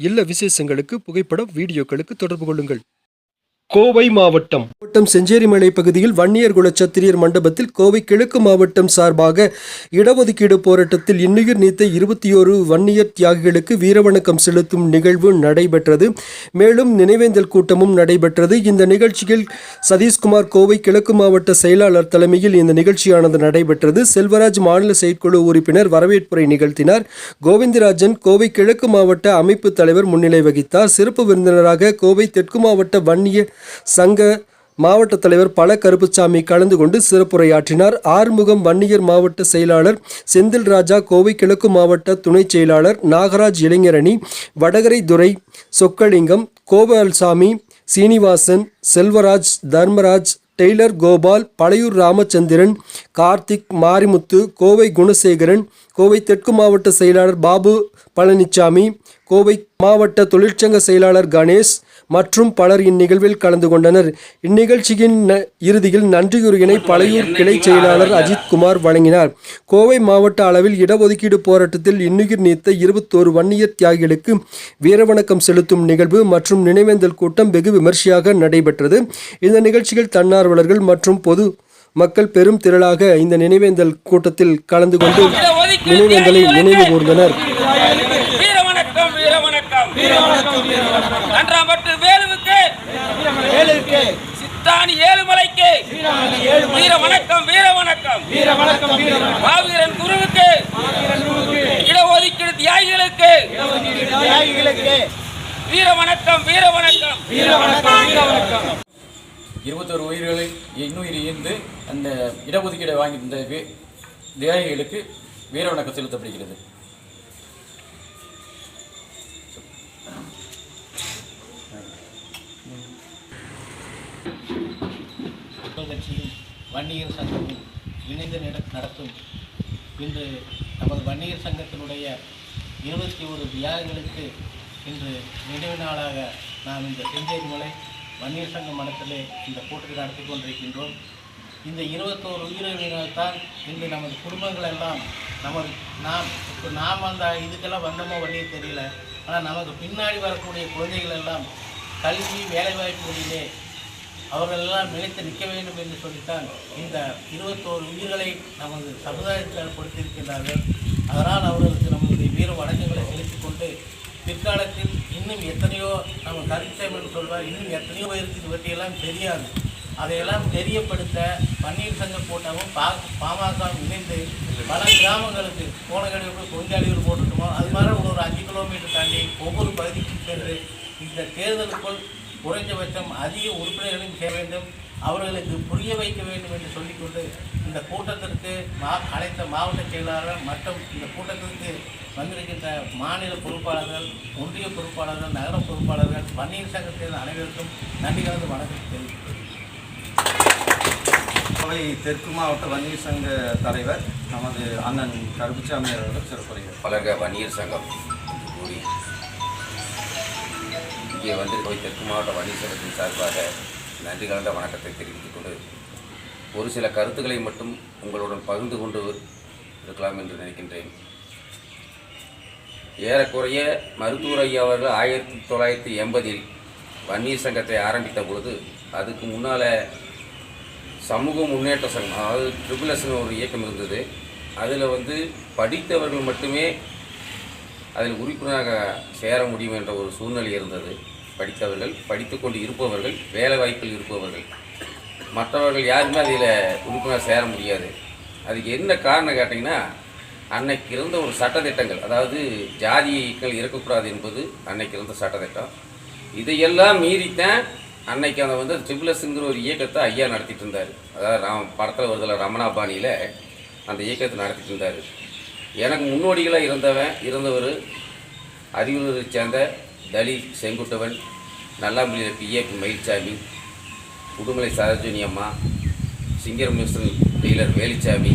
இல்ல விசேஷங்களுக்கு புகைப்படம் வீடியோக்களுக்கு தொடர்பு கொள்ளுங்கள். கோவை மாவட்டம். மாவட்டம் செஞ்சேரிமலை பகுதியில் வன்னியர் குல சத்திரியர் மண்டபத்தில் கோவை கிழக்கு மாவட்டம் சார்பாக இடஒதுக்கீடு போராட்டத்தில் இன்னுயிர் நீத்த இருபத்தி ஓரு வன்னியர் தியாகிகளுக்கு வீரவணக்கம் செலுத்தும் நிகழ்வு நடைபெற்றது. மேலும் நினைவேந்தல் கூட்டமும் நடைபெற்றது. இந்த நிகழ்ச்சியில் சதீஷ்குமார் கோவை கிழக்கு மாவட்ட செயலாளர் தலைமையில் இந்த நிகழ்ச்சியானது நடைபெற்றது. செல்வராஜ் மாநில செயற்குழு உறுப்பினர் வரவேற்புரை நிகழ்த்தினார். கோவிந்தராஜன் கோவை கிழக்கு மாவட்ட அமைப்பு தலைவர் முன்னிலை வகித்தார். சிறப்பு விருந்தினராக கோவை தெற்கு மாவட்ட வன்னிய சங்க மாவட்ட தலைவர் பல கருப்புசாமி கலந்து கொண்டு சிறப்புரையாற்றினார். ஆறுமுகம் வன்னியர் மாவட்ட செயலாளர் செந்தில் ராஜா கோவை கிழக்கு மாவட்ட துணைச் செயலாளர் நாகராஜ் இளைஞரணி வடகரை துரை சொக்கலிங்கம் கோபால்சாமி சீனிவாசன் செல்வராஜ் தர்மராஜ் டெய்லர் கோபால் பழையூர் ராமச்சந்திரன் கார்த்திக் மாரிமுத்து கோவை குணசேகரன் கோவை தெற்கு மாவட்ட செயலாளர் பாபு பழனிச்சாமி கோவை மாவட்ட தொழிற்சங்க செயலாளர் கணேஷ் மற்றும் பலர் இந்நிகழ்வில் கலந்து கொண்டனர். இந்நிகழ்ச்சியின் ந- இறுதியில் நன்றியுரையினை பழையூர் கிளை செயலாளர் அஜித் குமார் வழங்கினார். கோவை மாவட்ட அளவில் இடஒதுக்கீடு போராட்டத்தில் இன்னுயிர் நீத்த இருபத்தோரு வன்னியர் தியாகிகளுக்கு வீரவணக்கம் செலுத்தும் நிகழ்வு மற்றும் நினைவேந்தல் கூட்டம் வெகு விமர்சையாக நடைபெற்றது. இந்த நிகழ்ச்சியில் தன்னார்வலர்கள் மற்றும் பொது மக்கள் பெரும் திரளாக இந்த நினைவேந்தல் கூட்டத்தில் கலந்து கொண்டு நினைவேந்தலை நினைவு கூர்ந்தனர் வீர வணக்கம் வீர வணக்கம் வீர வணக்கம் வீர வணக்கம் நன்றாம்பட்டு வேலுவுக்கு. வேலுவுக்கு. சித்தாணி ஏழுமலைக்கு. வீர வணக்கம் வீர வணக்கம் வீர வணக்கம் வீர மாவீரன் குருவுக்கு. இடஒதுக்கீடு தியாகிகளுக்கு. தியாகிகளுக்கு. வீர வணக்கம் வீர வணக்கம் வீர வணக்கம் வீர வணக்கம் இருபத்தொரு உயிர்களை இன்னுயிர் ஈர்ந்து அந்த இடஒதுக்கீடை வாங்கியிருந்த வே- தியாகிகளுக்கு வீர வணக்கம் செலுத்தப்படுகிறது மக்கள் கட்சியும் வன்னியர் சங்கமும் இணைந்து நடத்தும். இன்று நமது வன்னியர் சங்கத்தினுடைய இருபத்தி ஒரு தியாகிகளுக்கு இன்று நினைவு நாளாக நாம் இந்த செஞ்சேரிமலை வன்னியர் சங்க மடத்திலே இந்த கூட்டத்தை நடத்தி கொண்டிருக்கின்றோம். இந்த இருபத்தோரு உயிரிழந்தால் தான் இன்று நமது குடும்பங்கள் எல்லாம் நமது நாம் இப்போ நாம் அந்த இதுக்கெல்லாம் வந்தோமோ வழியே தெரியல. ஆனால் நமக்கு பின்னாடி வரக்கூடிய குழந்தைகள் எல்லாம் கல்வி வேலைவாய்ப்புகளிலே எல்லாம் நிலைத்து நிற்க வேண்டும் என்று சொல்லித்தான் இந்த இருபத்தோரு உயிர்களை நமது சமுதாயத்தில் கொடுத்திருக்கின்றார்கள். அதனால் அவர்களுக்கு நமது வீர வணக்கங்களை செலுத்திக் கொண்டு பிற்காலத்தில் இன்னும் எத்தனையோ நம்ம கருத்தம் என்று சொல்வார் இன்னும் எத்தனையோ பேருக்கு இது பற்றியெல்லாம் தெரியாது. அதையெல்லாம் தெரியப்படுத்த பன்னீர் சங்க கூட்டமும் பா பாமகவும் இணைந்து பல கிராமங்களுக்கு கோணக்கடியூர் கொங்காடியூர் போட்டுட்டுமோ அது மாதிரி ஒரு ஒரு அஞ்சு கிலோமீட்டர் தாண்டி ஒவ்வொரு பகுதிக்கும் சென்று இந்த தேர்தலுக்குள் குறைந்தபட்சம் அதிக உறுப்பினர்களையும் சேர வேண்டும். அவர்களுக்கு புரிய வைக்க வேண்டும் என்று சொல்லிக்கொண்டு இந்த கூட்டத்திற்கு மா அனைத்த மாவட்ட செயலாளர் மற்றும் இந்த கூட்டத்திற்கு வந்திருக்கின்ற மாநில பொறுப்பாளர்கள் ஒன்றிய பொறுப்பாளர்கள் நகர பொறுப்பாளர்கள் பன்னீர் சங்கத்தின் அனைவருக்கும் நன்றி கலந்து வணக்கம் தெரிவிக்கிறேன். கோவை தெற்கு மாவட்ட வன்னியர் சங்க தலைவர் நமது அண்ணன் கருப்புச்சாமி அவர்கள் சிறப்புரைகள் வளர்க வன்னியர் சங்கம் கூறி இங்கே வந்து தெற்கு மாவட்ட வன்னியர் சங்கத்தின் சார்பாக நன்றி கலந்த வணக்கத்தை தெரிவித்துக் கொண்டு ஒரு சில கருத்துக்களை மட்டும் உங்களுடன் பகிர்ந்து கொண்டு இருக்கலாம் என்று நினைக்கின்றேன். ஏறக்குறைய மருத்துவர் ஐயா அவர்கள் ஆயிரத்தி தொள்ளாயிரத்தி எண்பதில் வன்னியர் சங்கத்தை ஆரம்பித்த பொழுது அதுக்கு முன்னால் சமூக முன்னேற்ற சங்கம் அதாவது ட்ரிபிள் எஸ்னு ஒரு இயக்கம் இருந்தது. அதில் வந்து படித்தவர்கள் மட்டுமே அதில் உறுப்பினராக சேர முடியும் என்ற ஒரு சூழ்நிலை இருந்தது. படித்தவர்கள் படித்துக்கொண்டு இருப்பவர்கள் வேலை வாய்ப்பில் இருப்பவர்கள். மற்றவர்கள் யாருமே அதில் உறுப்பினர் சேர முடியாது. அதுக்கு என்ன காரணம் கேட்டிங்கன்னா அன்னைக்கு இருந்த ஒரு சட்டத்திட்டங்கள் அதாவது ஜாதிகள் இருக்கக்கூடாது என்பது அன்னைக்கு இருந்த சட்டத்திட்டம். இதையெல்லாம் மீறித்தான் அன்னைக்கு அந்த வந்து ட்ரிபிளஸ்ங்கிற ஒரு இயக்கத்தை ஐயா நடத்திட்டு இருந்தார். அதாவது ராம் படத்தில் வருதில் ரமணா பாணியில் அந்த இயக்கத்தை நடத்திட்டு இருந்தார். எனக்கு முன்னோடிகளாக இருந்தவன் இருந்தவர் அரியலூரை சேர்ந்த தலித் செங்குட்டவன் நல்லாம்பள்ளியில் பிஏ மயில்சாமி உடுமலை சரோஜினி அம்மா singer mister tailor Velusamy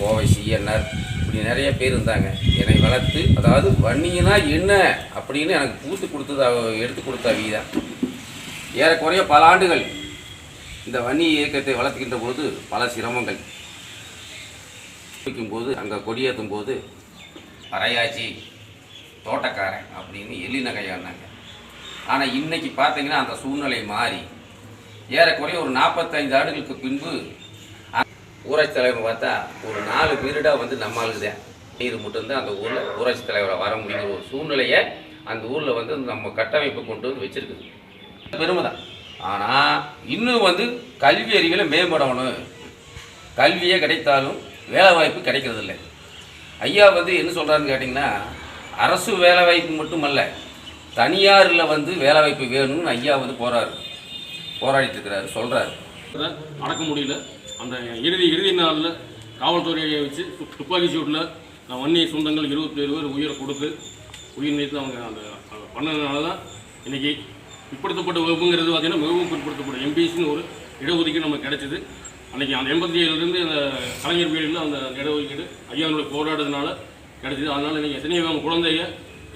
Kovai CNR இப்படி நிறைய பேர் இருந்தாங்க. என்னை வளர்த்து அதாவது வன்னியனா என்ன அப்படின்னு எனக்கு பூத்து கொடுத்தது எடுத்து கொடுத்த தான் ஏறக்குறைய பல ஆண்டுகள் இந்த வன்னி இயக்கத்தை வளர்த்துக்கின்ற பொழுது பல சிரமங்கள். வைக்கும்போது அங்கே கொடியேற்றும் போது அரையாச்சி தோட்டக்காரன் அப்படின்னு எள்ளி நகையாடினாங்க ஆனால் இன்னைக்கு பார்த்தீங்கன்னா அந்த சூழ்நிலை மாறி ஏறக்குறைய ஒரு நாற்பத்தைந்து ஆண்டுகளுக்கு பின்பு ஊராட்சி தலைவர் பார்த்தா ஒரு நாலு பீரியடாக வந்து நம்மளுக்கு தான் நீர் மட்டும்தான் அந்த ஊரில் ஊராட்சி தலைவரை வர முடியுங்கிற ஒரு சூழ்நிலையை அந்த ஊரில் வந்து நம்ம கட்டமைப்பை கொண்டு வந்து வச்சிருக்குது. பெருமை தான் ஆனால் இன்னும் வந்து கல்வி அறிவில் மேம்படணும். கல்வியே கிடைத்தாலும் வேலை வாய்ப்பு கிடைக்கிறதில்ல. ஐயா வந்து என்ன சொல்கிறாருன்னு கேட்டிங்கன்னா அரசு வேலை வாய்ப்பு மட்டுமல்ல தனியாரில் வந்து வேலை வாய்ப்பு வேணும்னு ஐயா வந்து போகிறாரு போராடிட்டு இருக்கிறாரு சொல்கிறாரு அடக்க முடியல. அந்த இறுதி இறுதி நாளில் காவல்துறையை வச்சு துப்பாக்கி சூட்டில் நான் வன்னிய சொந்தங்கள் இருபத்தேழு பேர் உயிரை கொடுத்து உயிர் நீத்து அவங்க அந்த பண்ணதுனால தான் இன்றைக்கி பிற்படுத்தப்பட்ட வகுப்புங்கிறது பார்த்திங்கன்னா மிகவும் பிற்படுத்தப்பட்ட எம்பிசின்னு ஒரு இடஒதுக்கீடு நமக்கு கிடைச்சிது. அன்றைக்கி அந்த எண்பத்தி ஏழுலேருந்து அந்த கலைஞர் பீரியடில் அந்த இடஒதுக்கீடு ஐயாவுடைய போராடுறதுனால கிடைச்சிது. அதனால் இன்னைக்கு எத்தனையோ அவங்க குழந்தைங்க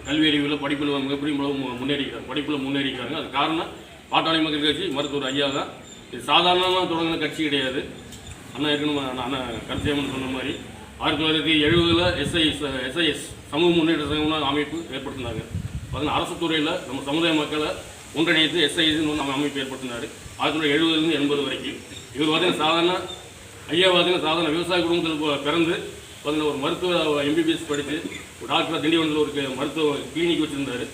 கல்வி அறிவில் படிப்பில் மிகப்பெரிய அளவு முன்னேறிக்கிறாங்க. படிப்பில் முன்னேறிக்கிறாங்க. அது காரணம் பாட்டாளி மக்கள் கட்சி மருத்துவர் ஐயா தான். இது சாதாரணமாக தொடங்கின கட்சி கிடையாது. அண்ணா இருக்கணும் அண்ணா அண்ணா கருத்தியம்மன் சொன்ன மாதிரி. ஆயிரத்தி தொள்ளாயிரத்தி எழுபதில் எஸ்ஐஎஸ் எஸ்ஐஎஸ் சமூக முன்னேற்ற சங்கம்னு அமைப்பு ஏற்படுத்தினாங்க. பார்த்தீங்கன்னா அரசு துறையில் நம்ம சமுதாய மக்களை ஒன்றிணைத்து எஸ்ஐஎஸ்னு ஒன்று அமைப்பு ஏற்படுத்தினார். ஆயிரத்தி தொள்ளாயிரத்தி எழுபதுலேருந்து எண்பது வரைக்கும். இவர் பார்த்தீங்கன்னா சாதாரண ஐயா பார்த்தீங்கன்னா சாதாரண விவசாய குடும்பத்தில் பிறந்து பார்த்தீங்கன்னா ஒரு மருத்துவ எம்பிபிஎஸ் படித்து ஒரு டாக்டர் திண்டிவனத்தில் ஒரு மருத்துவ கிளினிக் வச்சுருந்தார்.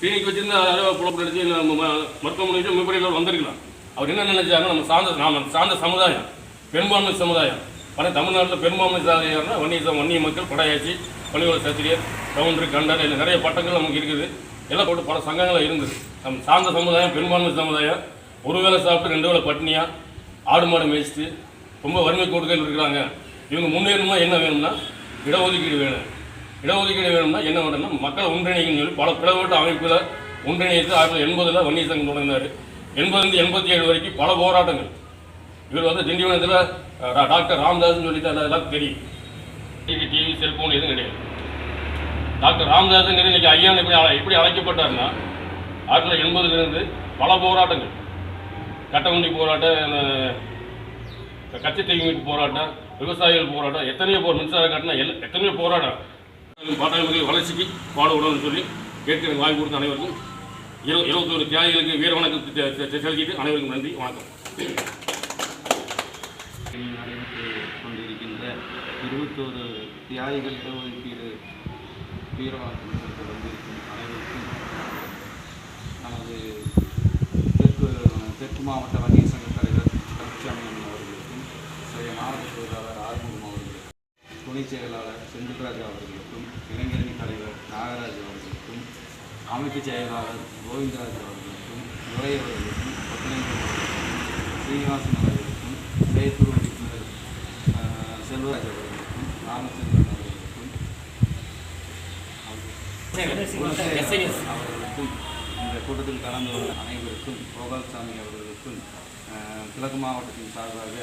கிளினிக் வச்சுருந்தா யாராவது அடிச்சு நம்ம ம- மருத்துவமனைக்கு மிகப்பெரிய வந்திருக்கலாம். அவர் என்ன நினைச்சாங்க நம்ம சார்ந்த நாம் சார்ந்த சமுதாயம் பெரும்பான்மை சமுதாயம். ஆனால் தமிழ்நாட்டில் பெரும்பான்மை சாதியார்னா வன்னிய வன்னிய மக்கள் படையாச்சி பள்ளிக்கூட சத்திரியர் கவுண்டர் கண்டர் இல்லை நிறைய பட்டங்கள் நமக்கு இருக்குது. எல்லாம் போட்டு பல சங்கங்கள் இருந்தது. நம்ம சார்ந்த சமுதாயம் பெரும்பான்மை சமுதாயம் ஒரு வேளை சாப்பிட்டு ரெண்டு வேளை பட்டினியாக ஆடு மாடு மேய்ச்சிட்டு ரொம்ப வறுமை கோட்டுகள் இருக்கிறாங்க. இவங்க முன்னேறணும்னா என்ன வேணும்னா இடஒதுக்கீடு வேணும். இடஒதுக்கீடு வேணும்னா என்ன வேணும்னா மக்கள் ஒன்றிணைக்கணும்னு சொல்லி பல பிளவுபட்ட அமைப்பில் ஒன்றிணைத்து ஆயிரத்தி எண்பதில் வன்னிய சங்கம் தொடங்கினார். எண்பதுலேருந்து எண்பத்தி ஏழு வரைக்கும் பல போராட்டங்கள். இவர் வந்து திண்டிவனத்தில் டாக்டர் ராம்தாஸ்னு சொல்லிட்டு அதெல்லாம் எல்லாத்துக்கும் தெரியும். டிவி டிவி செல்ஃபோன் எதுவும் கிடையாது. டாக்டர் ராம்தாஸுங்கிறது இன்னைக்கு ஐயா எப்படி அழை- எப்படி அழைக்கப்பட்டாருன்னா ஆயிரத்தி தொள்ளாயிரத்தி எண்பதுலேருந்து பல போராட்டங்கள். கட்டவண்டி போராட்டம் கட்சி மீட்பு போராட்டம் விவசாயிகள் போராட்டம் எத்தனையோ போர் மின்சார கட்டணம் எல் எத்தனையோ போராட்டம். பாட்டாளி வளர்ச்சிக்கு பாடுபடணும்னு சொல்லி கேட்க எனக்கு வாங்கி கொடுத்த அனைவருக்கும் இரு இருபத்தோரு தியாகிகளுக்கு வீர வணக்கம் செலுத்திட்டு அனைவருக்கும் நன்றி வணக்கம். நடைபெற்று கொண்டிருக்கின்ற இருபத்தோரு தியாகிகள் இடஒதுக்கீடு வீரவாக்கத்திற்கு வந்திருக்கும் அனைவருக்கும் நமது தெற்கு மாவட்ட வன்னியர் சங்க தலைவர் அண்ணன் அவர்களுக்கும் சிறைய மாவட்ட செயலாளர் ஆறுமுகம் அவர்களுக்கும் துணைச் செயலாளர் செந்தில்ராஜா அவர்களுக்கும் இளைஞரணி தலைவர் நாகராஜ் அவர்களுக்கும் அமைப்பு செயலாளர் கோவிந்தராஜ் அவர்களுக்கும் துரை அவர்களுக்கும் ஸ்ரீனிவாசன் அவர்களுக்கும் செயற்குழு உறுப்பினர் செல்வராஜ் அவர்களுக்கும் ராமச்சந்திரன் அவர்களுக்கும் அவர்களுக்கும் கூட்டத்தில் கலந்து கொண்ட அனைவருக்கும் கோபால்சாமி அவர்களுக்கும் கிழக்கு மாவட்டத்தின் சார்பாக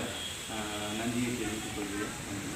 நன்றியை தெரிவித்துக் கொள்கிறேன். நன்றி.